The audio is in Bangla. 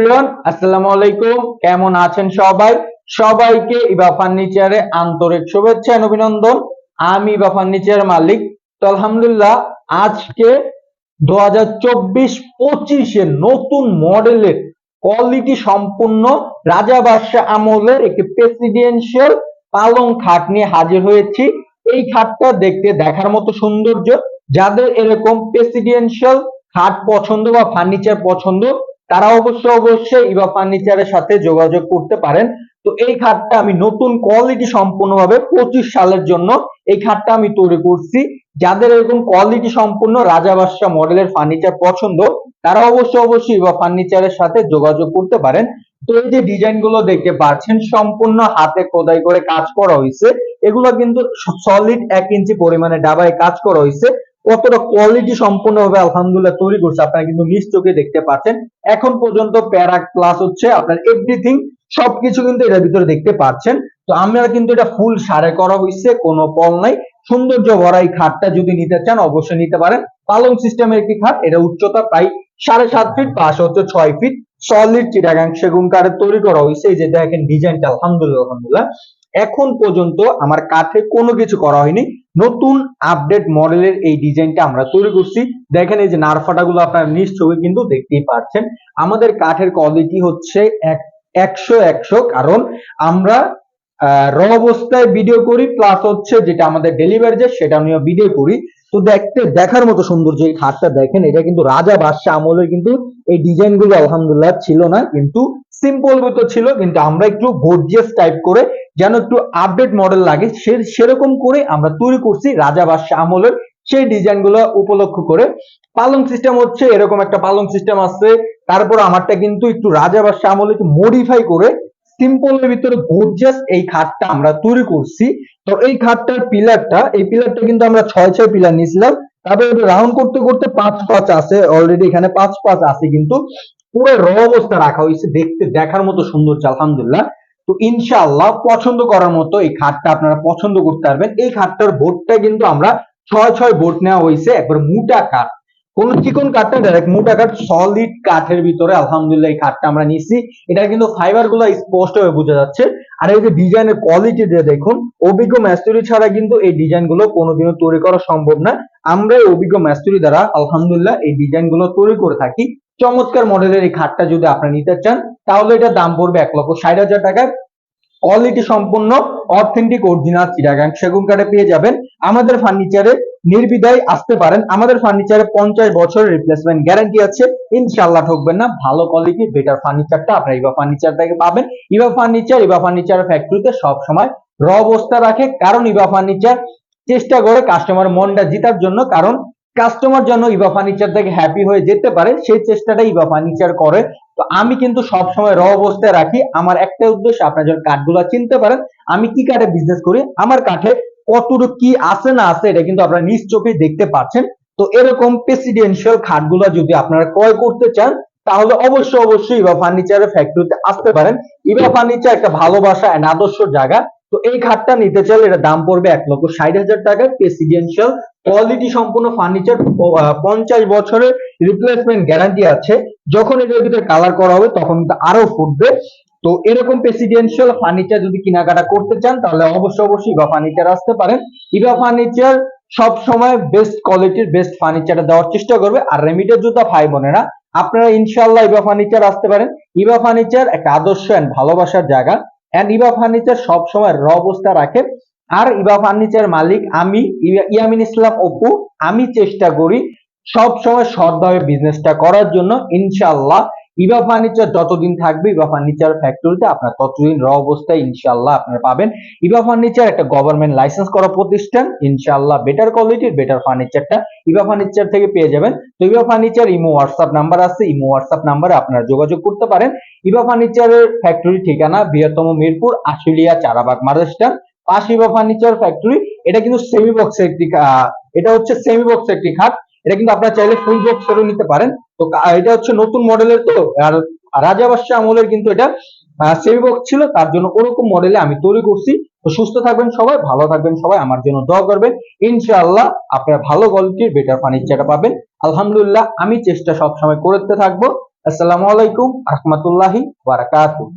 এভরিওয়ান, আসসালামু আলাইকুম। কেমন আছেন সবাই? সবাইকে ইবা ফার্নিচারে আন্তরিক শুভেচ্ছা এবং অভিনন্দন। আমি ইবা ফার্নিচার মালিক। তো আলহামদুলিল্লাহ, আজকে দু হাজার চব্বিশ পঁচিশে নতুন মডেলের কোয়ালিটি সম্পূর্ণ রাজা বাদশাহ আমলের একটি প্রেসিডেন্সিয়াল পালং খাট নিয়ে হাজির হয়েছি। এই খাটটা দেখতে, দেখার মতো সৌন্দর্য, যাদের এরকম প্রেসিডেন্সিয়াল খাট পছন্দ বা ফার্নিচার পছন্দ তারা অবশ্য অবশ্যই ইভা ফার্নিচারের সাথে যোগাযোগ করতে পারেন। তো এই খাটটা আমি নতুন কোয়ালিটি সম্পূর্ণভাবে পঁচিশ সালের জন্য এই খাটটা আমি তৈরি করছি। যাদের এরকম কোয়ালিটি সম্পূর্ণ রাজা বাদশাহ মডেলের ফার্নিচার পছন্দ, তারা অবশ্য অবশ্যই ইভা ফার্নিচারের সাথে যোগাযোগ করতে পারেন। তো এই যে ডিজাইনগুলো দেখতে পাচ্ছেন, সম্পূর্ণ হাতে খোদাই করে কাজ করা হয়েছে। এগুলো কিন্তু সলিড এক ইঞ্চি পরিমাণে ডাবায় কাজ করা হয়েছে। কতটা কোয়ালিটি সম্পূর্ণভাবে আলহামদুলিল্লাহ তৈরি করছে আপনারা কিন্তু নিজ চোখে দেখতে পাচ্ছেন। এখন পর্যন্ত প্যারাক প্লাস হচ্ছে আপনার এভরিথিং সবকিছু কিন্তু এটার ভিতরে দেখতে পাচ্ছেন। তো আমরা কিন্তু এটা ফুল সারে করা হয়েছে কোনো পল নাই। সৌন্দর্য ভরা এই খাটটা যদি নিতে চান, অবশ্যই নিতে পারেন। পালং সিস্টেমের একটি খাট, এটা উচ্চতা প্রায় সাড়ে সাত ফিট পাশ হচ্ছে ছয় ফিট সলিড চিটাগাং সেগুন কাঠের তৈরি করা হয়েছে। এই যে দেখেন ডিজাইনটা আলহামদুলিল্লাহ আলহামদুলিল্লাহ। এখন পর্যন্ত আমার কাঠে কোনো কিছু করা হয়নি। নতুন আপডেট মডেলের এই ডিজাইনটা আমরা তৈরি করছি। দেখেন এই যে নারফাটা গুলো আপনারা নিজ কিন্তু দেখতেই পাচ্ছেন। আমাদের কাঠের কোয়ালিটি হচ্ছে এক একশো একশো, কারণ আমরা র অবস্থায় ভিডিও করি প্লাস হচ্ছে যেটা আমাদের ডেলিভারি যে, সেটা নিয়ে ভিডিও করি। তো দেখতে, দেখার মতো সৌন্দর্য এই খাটটা দেখেন। এটা কিন্তু রাজা বাদশাহ আমলের কিন্তু এই ডিজাইনগুলো আলহামদুলিল্লাহ ছিল না, কিন্তু সিম্পল মতো ছিল, কিন্তু আমরা একটু গর্জিয়াস টাইপ করে যেন একটু আপডেট মডেল লাগে, সে, সেরকম করে আমরা তৈরি করছি রাজা বাদশাহ আমলের সেই ডিজাইনগুলো উপলক্ষ করে। পালং সিস্টেম হচ্ছে এরকম একটা পালং সিস্টেম আছে, তারপর আমারটা কিন্তু একটু রাজা বাদশাহ আমলে একটু মডিফাই করে সিম্পলের ভিতরে গর্জিয়াস এই খাটটা আমরা তৈরি করছি। তো এই খাটটার পিলারটা এই পিলারটা কিন্তু আমরা ছয় ছয় পিলার নিয়েছিলাম। তারপরে রাউন্ড করতে করতে পাঁচ পাঁচ আছে অলরেডি এখানে পাঁচ পাঁচ আছে কিন্তু পুরো র অবস্থা রাখা হয়েছে দেখতে, দেখার মতো সৌন্দর্য, আলহামদুলিল্লাহ। তো ইনশাআল্লাহ পছন্দ করার মতো এই খাটটা আপনারা পছন্দ করতে পারবেন। এই খাটটার বোর্ডটা কিন্তু আমরা ছয় ছয় বোর্ড নেওয়া হয়েছে, একবার মোটা কাঠ কোন চিকন কাঠটা ডাইরেক্ট মোটা কাঠ সলিড কাঠের ভিতরে, আলহামদুলিল্লাহ এই কাঠটা আমরা নিচ্ছি এটা কিন্তু ফাইবারগুলো স্পষ্ট হয়ে বোঝা যাচ্ছে। আর এই যে ডিজাইনের কোয়ালিটি দিয়ে দেখুন, অভিজ্ঞ ম্যাস্টরি ছাড়া কিন্তু এই ডিজাইনগুলো কোনোদিনও তৈরি করা সম্ভব না। আমরা অভিজ্ঞ ম্যাস্টরি দ্বারা, আলহামদুলিল্লাহ, এই ডিজাইনগুলো তৈরি করে থাকি। চমৎকার মডেলের এই খাটটা যদি আপনারা নিতে চান, তাহলে এটা দাম পড়বে এক লক্ষ ষাট হাজার টাকায় কোয়ালিটি সম্পূর্ণ অথেন্টিক অরিজিনাল চিটাগাং সেগুন কাঠে পেয়ে যাবেন। আমাদের ফার্নিচারে নির্বিধায় আসতে পারেন। আমাদের ফার্নিচারে পঞ্চাশ বছরের রিপ্লেসমেন্ট গ্যারান্টি আছে। ইনশাল্লাহ ঠকবেন না। ভালো কোয়ালিটি বেটার ফার্নিচারটা আপনারা ইভা ফার্নিচার থেকে পাবেন। ইভা ফার্নিচার ইভা ফার্নিচার ফ্যাক্টরিতে সব সময় র অবস্থা রাখে। কারণ ইভা ফার্নিচার চেষ্টা করে কাস্টমার মনটা জিতার জন্য। কারণ কাস্টমার জন্য ইভা ফার্নিচার থেকে হ্যাপি হয়ে যেতে পারে, সেই চেষ্টাটা ইভা ফার্নিচার করে। তো আমি কিন্তু সব সময় র অবস্থায় রাখি। আমার একটা উদ্দেশ্য, আপনার যখন কাঠগুলো চিনতে পারেন, আমি কি কাঠে বিজনেস করি? আমার কাঠে কতটুকু কি আছে না আছে এটা কিন্তু আপনারা নিজ চোখে দেখতে পাচ্ছেন। তো এরকম প্রেসিডেন্সিয়াল খাটগুলো যদি আপনারা ক্রয় করতে চান, তাহলে অবশ্যই অবশ্যই ইভা ফার্নিচারের ফ্যাক্টরিতে আসতে পারেন। ইভা ফার্নিচার একটা ভালোবাসা এন্ড আদর্শ জায়গা। তো এই খাটটা নিতে চাইলে এটা দাম পড়বে এক লক্ষ ষাট হাজার টাকায় প্রেসিডেন্সিয়াল কোয়ালিটি সম্পূর্ণ ফার্নিচার পঞ্চাশ বছরের রিপ্লেসমেন্ট গ্যারান্টি আছে। যখন এটার ভিতরে কালার করা হবে, তখন আরও ফুটবে। তো এরকম প্রেসিডেন্সিয়াল ফার্নিচার যদি কেনাকাটা করতে চান, তাহলে অবশ্যই অবশ্যই ইভা ফার্নিচার আসতে পারেন। ইভা ফার্নিচার সব সময় বেস্ট কোয়ালিটির বেস্ট ফার্নিচার দেওয়ার চেষ্টা করবে। আর রেমিটের জুতা ভাই বোনেরা, আপনারা ইনশাল্লাহ ইভা ফার্নিচার আসতে পারেন। ইভা ফার্নিচার একটা আদর্শ এন্ড ভালোবাসার জায়গা। এন্ড ইভা ফার্নিচার সব সময় র অবস্থা রাখে। আর ইভা ফার্নিচার মালিক আমি ইয়ামিন ইসলাম অপু, আমি চেষ্টা করি সব সময় সৎভাবে বিজনেসটা করার জন্য। ইনশাল্লাহ ইভা ফার্নিচার যতদিন থাকবে ইভা ফার্নিচার ফ্যাক্টরিতে আপনার ততদিন র অবস্থায় ইনশাল্লাহ আপনারা পাবেন। ইভা ফার্নিচার একটা গভর্নমেন্ট লাইসেন্স করা প্রতিষ্ঠান ইনশাল্লাহ বেটার কোয়ালিটির বেটার ফার্নিচারটা ইভা ফার্নিচার থেকে পেয়ে যাবেন। তো Eva furniture imo WhatsApp number আছে, ইমো হোয়াটসঅ্যাপ নাম্বারে আপনারা যোগাযোগ করতে পারেন। ইভা ফার্নিচারের ফ্যাক্টরি ঠিকানা বৃহত্তম মিরপুর, আশুলিয়া, চারাবাগ মারাস্টান পাশ ইভা ফার্নিচার ফ্যাক্টরি এটা কিন্তু সেমি বক্স একটি এটা হচ্ছে সেমি বক্স একটি খাট। এটা কিন্তু আপনারা চাইলে ফুল বক্স করে নিতে পারেন। তো এটা হচ্ছে নতুন মডেলের তো, আর রাজা বাদশাহ আমলের কিন্তু এটা সেমি বক্স ছিল, তার জন্য ওরকম মডেলে আমি তৈরি করছি। তো সুস্থ থাকবেন সবাই, ভালো থাকবেন সবাই, আমার জন্য দোয়া করবেন। ইনশাআল্লাহ আপনারা ভালো কোয়ালিটির বেটার ফার্নিচারটা পাবেন। আলহামদুলিল্লাহ, আমি চেষ্টা সব সময় করতে থাকব। আসসালামু আলাইকুম রহমতুল্লাহি বারাকাতুহ।